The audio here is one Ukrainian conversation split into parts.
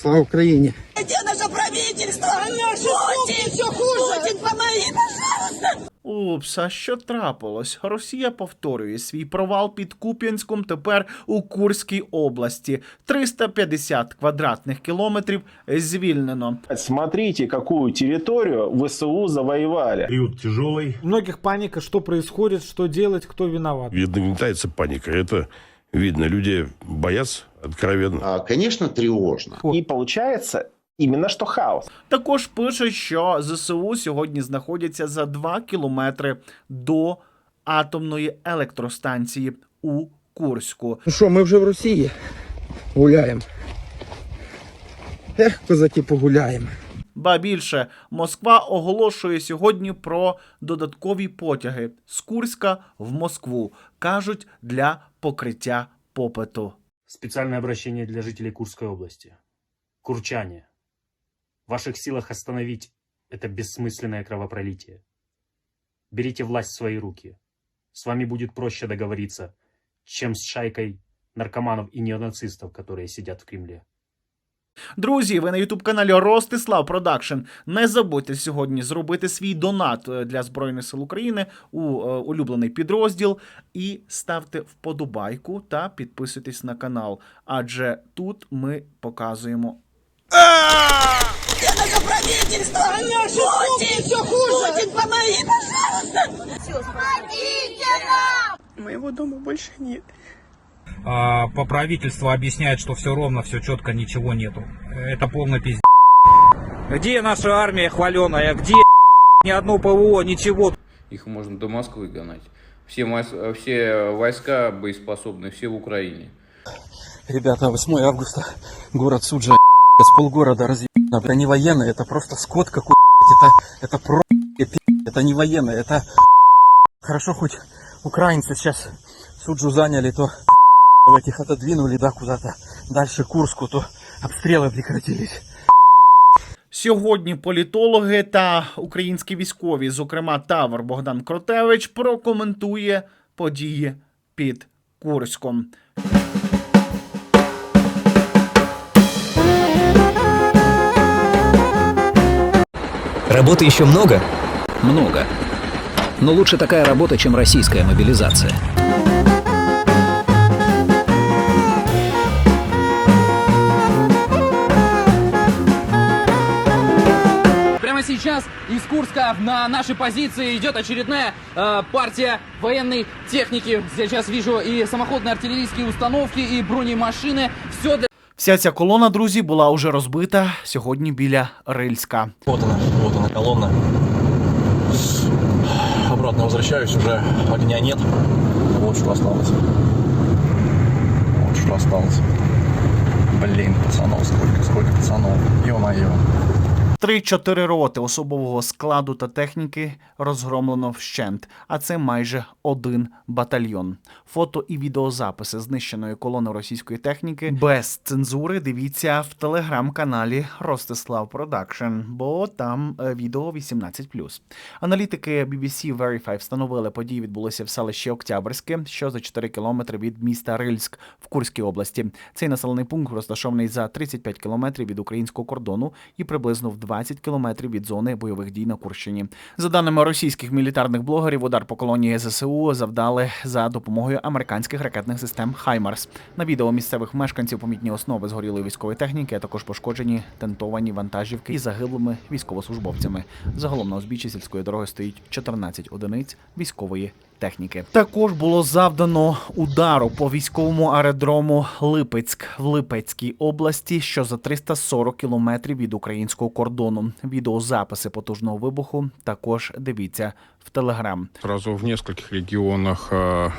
Слава Україні! Где наше правительство? Хуже. Путин, помоги, пожалуйста. Упс, а що трапилось? Росія повторює свій провал під Куп'янськом тепер у Курській області. 350 квадратних кілометрів звільнено. Смотрите, какую территорию ВСУ завоевали. Период тяжелый. У многих паника, что происходит, что делать, кто виноват. Видно, метается паника. Это видно. Люди боятся откровенно. А, Конечно, тревожно. И получается именно что хаос. Також пише, що ЗСУ сьогодні знаходяться за 2 кілометри до атомної електростанції у Курську. Ну що, ми вже в Росії гуляємо. Ех, козаки погуляємо. Ба більше, Москва оголошує сьогодні про додаткові потяги з Курська в Москву, кажуть, для покриття попиту. Специальное обращение для жителей Курской области. Курчане. В ваших силах остановить это бессмысленное кровопролитие. Берите власть в свои руки. С вами будет проще договориться, чем с шайкой наркоманов и неонацистов, которые сидят в Кремле. Друзі, ви на ютуб каналі Ростислав Продакшн. Не забудьте сьогодні зробити свій донат е, для Збройних сил України у е, улюблений підрозділ і ставте вподобайку та підписуйтесь на канал. Адже тут ми показуємо наше правительство? Путин, все хуже. Путин, помоги, пожалуйста. Моего дома больше нет. А, по правительству объясняют, что все ровно, все четко, ничего нету. Это полный пиздец. Где наша армия хваленая? Где ни одно ПВО, ничего? Их можно до Москвы гонать. Все, все войска боеспособны, все в Украине. Ребята, 8 августа, город Суджа, с полгорода разъебано. Это не военные, это просто скот какой это, это про это не военные, это хорошо хоть украинцы сейчас Суджу заняли, то этих отодвинули, да, куда-то дальше Курску, то обстрелы прекратились. Сьогодні політологи та українські військові, зокрема Тавр Богдан Кротевич, прокоментує події під Курськом. Работы еще много? Много. Но лучше такая работа, чем российская мобилизация. Курска на нашей позиции идет очередная э, партия военной техники. Сейчас вижу и самоходные артиллерийские установки, и бронемашины. Все для Вся ця колона, друзі, була уже розбита сьогодні біля Рильська. Вот она, вот она колонна. Обратно возвращаюсь, уже огня нет. Вот что осталось. Вот что осталось. Блин, пацанов, сколько, сколько пацанов. Ё-моё. Три-чотири роти особового складу та техніки розгромлено вщент, а це майже один батальйон. Фото і відеозаписи знищеної колони російської техніки без цензури. Дивіться в телеграм-каналі Ростислав Продакшн, бо там е, відео 18+. Аналітики BBC Verify встановили, події відбулися в селищі Октябрьське, що за 4 кілометри від міста Рильськ в Курській області. Цей населений пункт розташований за 35 кілометрів від українського кордону і приблизно в 20 кілометрів від зони бойових дій на Курщині. За даними російських мілітарних блогерів, удар по колонії ЗСУ завдали за допомогою американських ракетних систем Хаймарс. На відео місцевих мешканців помітні основи згорілої військової техніки, а також пошкоджені тентовані вантажівки із загиблими військовослужбовцями. Загалом на узбіччі сільської дороги стоїть 14 одиниць військової техніки. Також було завдано удару по військовому аеродрому Липецьк в Липецькій області, що за 340 кілометрів від українського кордону. Відеозаписи потужного вибуху також дивіться в телеграм. Сразу в нескольких регионах э,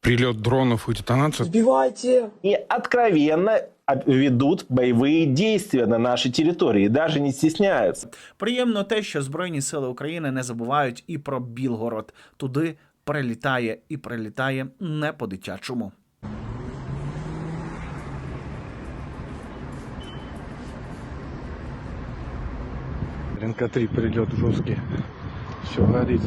прилет дронов и детонация. Сбивайте! И откровенно об- ведут боевые действия на нашей территории, даже не стесняются. Приємно те, що Збройні сили України не забувають і про Білгород. Туди прилітає і прилітає не по-дитячому. РНК-3 прилет жесткий. Все горит.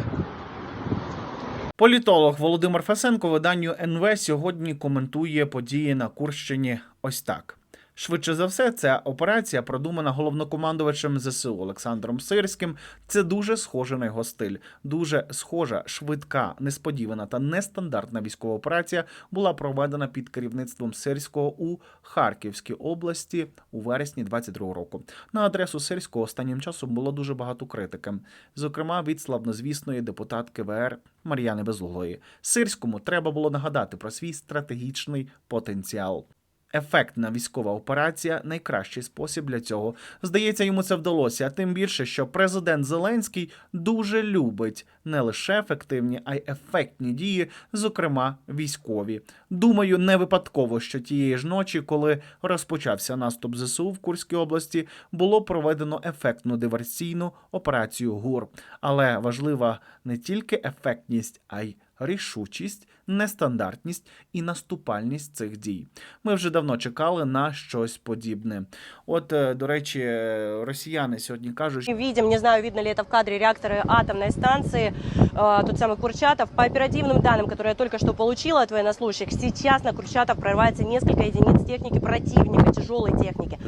Політолог Володимир Фесенко виданню НВ сьогодні коментує події на Курщині ось так. Швидше за все, ця операція продумана головнокомандувачем ЗСУ Олександром Сирським. Це дуже схоже на його стиль. Дуже схожа, швидка, несподівана та нестандартна військова операція була проведена під керівництвом Сирського у Харківській області у вересні 22 року. На адресу Сирського останнім часом було дуже багато критики, зокрема від славнозвісної депутатки ВР Мар'яни Безуглої. Сирському треба було нагадати про свій стратегічний потенціал. Ефектна військова операція найкращий спосіб для цього. Здається, йому це вдалося. Тим більше, що президент Зеленський дуже любить не лише ефективні, а й ефектні дії, зокрема військові. Думаю, не випадково, що тієї ж ночі, коли розпочався наступ ЗСУ в Курській області, було проведено ефектну диверсійну операцію ГУР. Але важлива не тільки ефектність, а й рішучість, нестандартність і наступальність цих дій. Ми вже давно чекали на щось подібне. От, е, до речі, е, росіяни сьогодні кажуть, Видим, не знаю, видно ли это в кадре, реакторы атомной станции, э, тот самый Курчатов. По оперативным данным, которые я только что получила от военнослужащих, сейчас на Курчатов прорывается несколько единиц техники противника, тяжелой техники.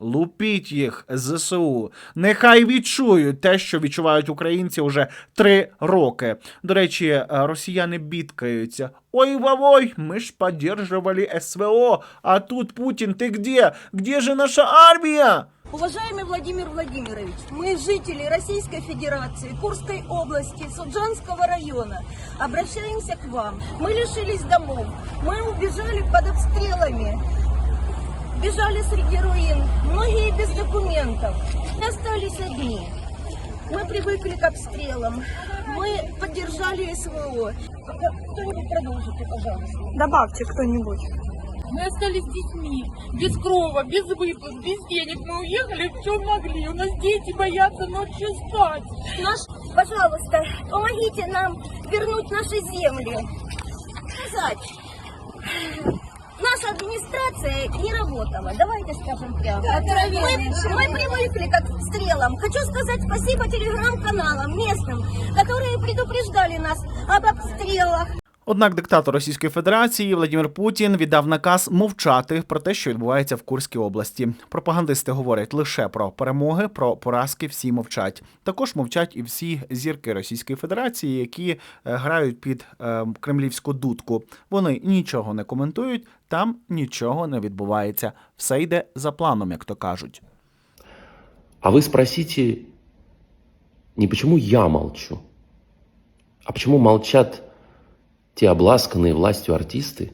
Лупіть їх ЗСУ. Нехай відчують те, що відчувають українці вже три роки. До речі, е, росіяни бідкаються. Ой, вовой, мы ж поддерживали СВО, а тут Путин, ты где? Где же наша армия? Уважаемый Владимир Владимирович, мы, жители Российской Федерации, Курской области, Суджанского района, обращаемся к вам. Мы лишились домов, мы убежали под обстрелами, Бежали среди руин, многие без документов. Мы остались одни. Мы привыкли к обстрелам, мы поддержали СВО. Кто-нибудь продолжите, пожалуйста. Добавьте кто-нибудь. Мы остались с детьми, без крова, без выплат, без денег. Мы уехали в чем могли. У нас дети боятся ночью спать. Наш, пожалуйста, помогите нам вернуть наши земли. Сказать, наша администрация не работала. Давайте скажем прямо. Мы, мы привыкли к стрелам. Хочу сказать спасибо телеграм-каналам местным, которые предупреждали нас об обстрелах. Однак диктатор Російської Федерації Владимир Путін віддав наказ мовчати про те, що відбувається в Курській області. Пропагандисти говорять лише про перемоги, про поразки всі мовчать. Також мовчать і всі зірки Російської Федерації, які е, грають під е, кремлівську дудку. Вони нічого не коментують, там нічого не відбувається. Все йде за планом, як то кажуть. А вы спросите, не почему я молчу, а почему молчат те обласканные властью артисты,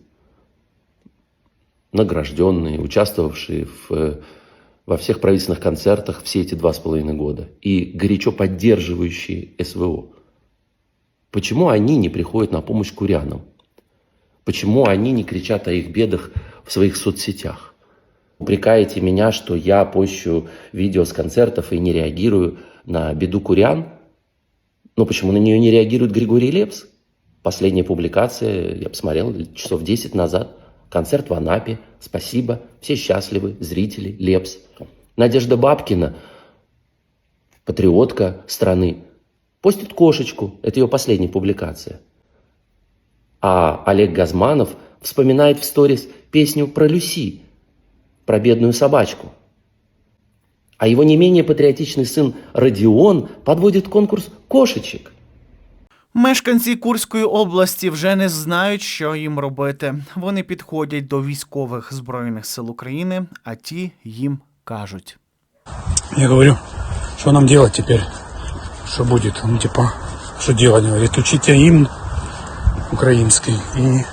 награжденные, участвовавшие в, э, во всех правительственных концертах все эти два с половиной года и горячо поддерживающие СВО. Почему они не приходят на помощь курянам? Почему они не кричат о их бедах в своих соцсетях? Упрекаете меня, что я пощу видео с концертов и не реагирую на беду курян? Но почему на нее не реагирует Григорий Лепс? Последняя публикация, я посмотрел, часов 10 назад. Концерт в Анапе. Спасибо. Все счастливы. Зрители. Лепс. Надежда Бабкина, патриотка страны, постит кошечку. Это ее последняя публикация. А Олег Газманов вспоминает в сторис песню про Люси, про бедную собачку. А его не менее патриотичный сын Родион подводит конкурс кошечек. Мешканці Курської області вже не знають, що їм робити. Вони підходять до військових збройних сил України, а ті їм кажуть. Я говорю, что нам делать теперь? Что будет? Ну, типа, что делать? Говорит, учите гимн украинский и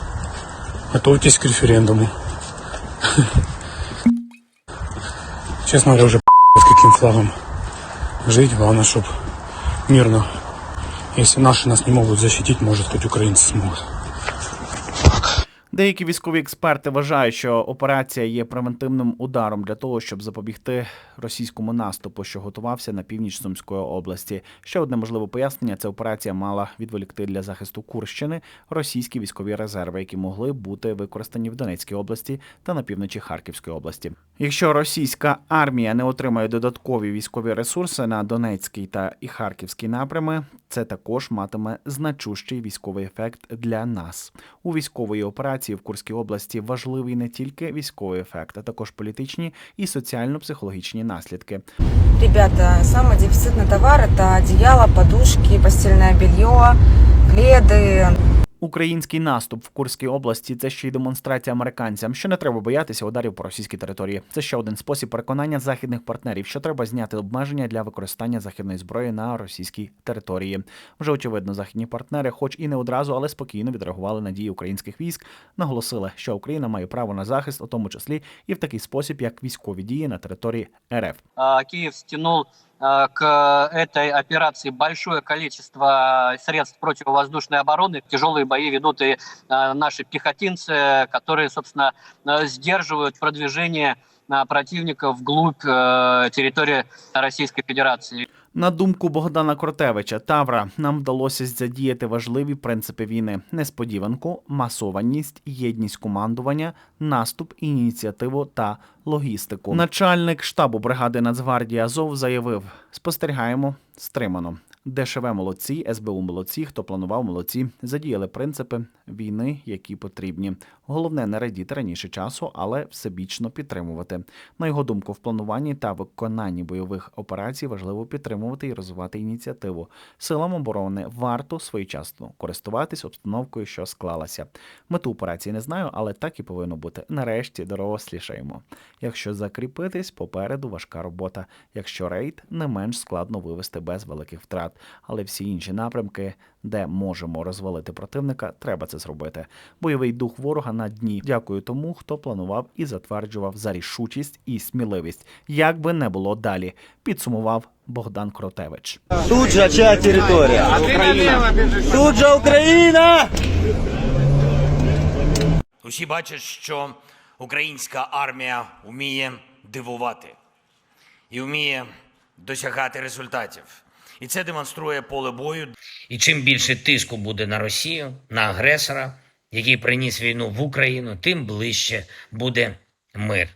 готовьтесь к референдуму. Честно говоря, уже с каким флагом жить. Главное, чтобы мирно. Если наши нас не могут защитить, может, хоть украинцы смогут. Деякі військові експерти вважають, що операція є превентивним ударом для того, щоб запобігти російському наступу, що готувався на північ Сумської області. Ще одне можливе пояснення: ця операція мала відволікти для захисту Курщини російські військові резерви, які могли бути використані в Донецькій області та на півночі Харківської області. Якщо російська армія не отримає додаткові військові ресурси на Донецький та і Харківський напрями, Це також матиме значущий військовий ефект для нас. У військової операції в Курській області важливий не тільки військовий ефект, а також політичні і соціально-психологічні наслідки. Ребята, самый дефицитный товар это одеяло, подушки, постельное белье, пледы. Український наступ в Курській області це ще й демонстрація американцям, що не треба боятися ударів по російській території. Це ще один спосіб переконання західних партнерів, що треба зняти обмеження для використання західної зброї на російській території. Вже очевидно, західні партнери, хоч і не одразу, але спокійно відреагували на дії українських військ, наголосили, що Україна має право на захист, у тому числі і в такий спосіб, як військові дії на території РФ. Стянул а, к этой операции большое количество средств противовоздушной обороны. Тяжелые бои ведут и а, наши пехотинцы, которые, собственно, а, сдерживают продвижение противника вглубь территории Российской Федерации. На думку Богдана Кротевича, Тавра нам вдалося задіяти важливі принципи війни: несподіванку, масованість, єдність командування, наступ, ініціативу та логістику. Начальник штабу бригади Нацгвардії Азов заявив: спостерігаємо стримано. ДШВ молодці, СБУ молодці, хто планував молодці, задіяли принципи війни, які потрібні. Головне не радіти раніше часу, але всебічно підтримувати. На його думку, в плануванні та виконанні бойових операцій важливо підтримувати і розвивати ініціативу. Силам оборони варто своєчасно користуватись обстановкою, що склалася. Мету операції не знаю, але так і повинно бути. Нарешті дорослішаємо. Якщо закріпитись, попереду важка робота. Якщо рейд, не менш складно вивести без великих втрат. Але всі інші напрямки, де можемо розвалити противника, треба це зробити. Бойовий дух ворога на дні. Дякую тому, хто планував і затверджував за рішучість і сміливість. Як би не було далі, підсумував Богдан Кротевич. Тут же чия територія? Тут же Україна! Усі бачать, що українська армія вміє дивувати і вміє досягати результатів. І це демонструє поле бою. І чим більше тиску буде на Росію, на агресора, який приніс війну в Україну, тим ближче буде мир.